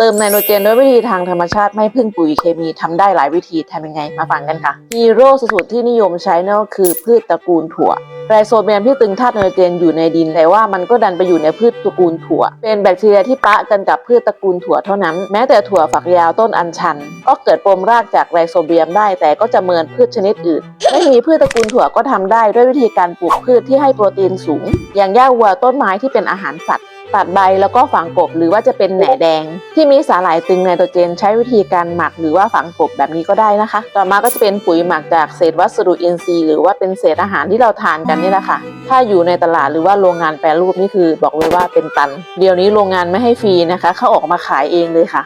เติมไนโตรเจนด้วยวิธีทางธรรมชาติไม่พึ่งปุ๋ยเคมีทำได้หลายวิธีทำยังไงมาฟังกันค่ะฮีโร่สุดๆที่นิยมใช้นั่นก็คือพืชตระกูลถั่วไรโซเบียมที่ตึงธาตุไนโตรเจนอยู่ในดิน แต่ว่ามันก็ดันไปอยู่ในพืชตระกูลถั่ว เป็นแบคทีเรียที่ปะกันกับพืชตระกูลถั่วเท่านั้น แม้แต่ถั่วฝักยาวต้นอัญชัน ก็เกิดปมรากจากไรโซเบียมได้ แต่ก็จะเมินพืชชนิดอื่น ไม่มีพืชตระกูลถั่วก็ทำได้ด้วยวิธีการปลูกพืชที่ให้โปรตีนสูง อย่างหญ้าวัวต้นไม้ที่เป็นอาหารสัตว์ ตัดใบแล้วก็ฝังกบหรือว่าจะเป็นแหน่แดง ที่มีสาหร่ายตึงไนโตรเจน ใช้วิธีการหมักหรือว่าฝังกบแบบนี้ก็ได้นะคะ ต่อมาก็จะเป็นปุ๋ยหมักจากเศษวัสดุอินทรีย์หรือว่าเป็นเศษอาหารที่เราทานกันนี่แหละค่ะ ถ้าอยู่ในตลาดหรือว่าโรงงานแปรรูปนี่คือ บอกเลยว่าเป็นตัน เดี๋ยวนี้โรงงานไม่ให้ฟรีนะคะเขาออกมาขายเองเลยค่ะ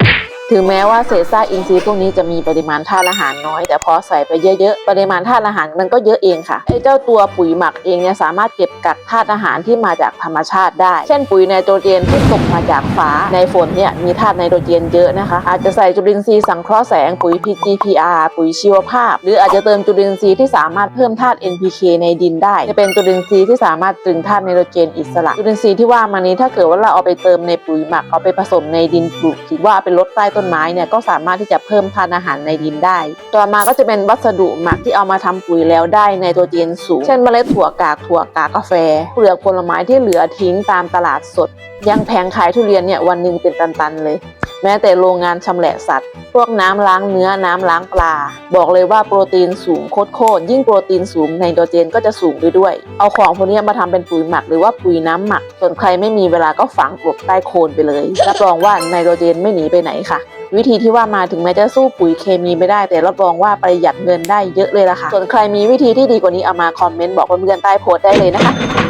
ถึงแม้ว่าเศษซากอินทรีย์พวกนี้จะมีปริมาณธาตุอาหารน้อย แต่พอใส่ไปเยอะๆ ปริมาณธาตุอาหารมันก็เยอะเองค่ะไอ้เจ้าตัวปุ๋ยหมักเองเนี่ยสามารถเก็บกักธาตุอาหารที่มาจากธรรมชาติได้ เช่นปุ๋ยไนโตรเจนที่ตกมาจากฟ้าในฝนเนี่ยมีธาตุไนโตรเจนเยอะนะคะ อาจจะใส่จุลินทรีย์สังเคราะห์แสงปุ๋ย PGPR ปุ๋ยชีวภาพ หรืออาจจะเติมจุลินทรีย์ที่สามารถเพิ่มธาตุ NPK ในดินได้ จะเป็นจุลินทรีย์ที่สามารถตรึงธาตุไนโตรเจนอิสระจุลินทรีย์ที่ว่ามานี้ถ้าเกิดว่าเราเอาไปเติมในปุ๋ยหมักเอาไปผสมในดินปลูกถือว่าเอาไปลดใต้ต้นไม้เนี่ยก็สามารถที่จะเพิ่มทานอาหารในดินได้ ต่อมาก็จะเป็นวัสดุหมักที่เอามาทำปุ๋ยแล้วได้ในโตรเจนสูง เช่นเมล็ดถั่วกากถั่วกากกาแฟ เปลือกผลไม้ที่เหลือทิ้งตามตลาดสด ยังแผงขายทุเรียนเนี่ยวันหนึ่งเป็นตันๆเลย แม้แต่โรงงานชำแหละสัตว์ พวกน้ำล้างเนื้อน้ำล้างปลา บอกเลยว่าโปรตีนสูงโคตรๆยิ่งโปรตีนสูงไนโตรเจนก็จะสูงไปด้วย เอาของพวกนี้มาทำเป็นปุ๋ยหมักหรือว่าปุ๋ยน้ำหมัก ส่วนใครไม่มีเวลาก็ฝังกลบใต้โคนไปเลยรับรองว่าไนโตรเจนไม่หนีไปไหนค่ะวิธีที่ว่ามาถึงแม้จะสู้ปุ๋ยเคมีไม่ได้ แต่รับรองว่าประหยัดเงินได้เยอะเลยล่ะค่ะ ส่วนใครมีวิธีที่ดีกว่านี้เอามาคอมเมนต์บอกเพื่อนๆใต้โพสต์ได้เลยนะคะ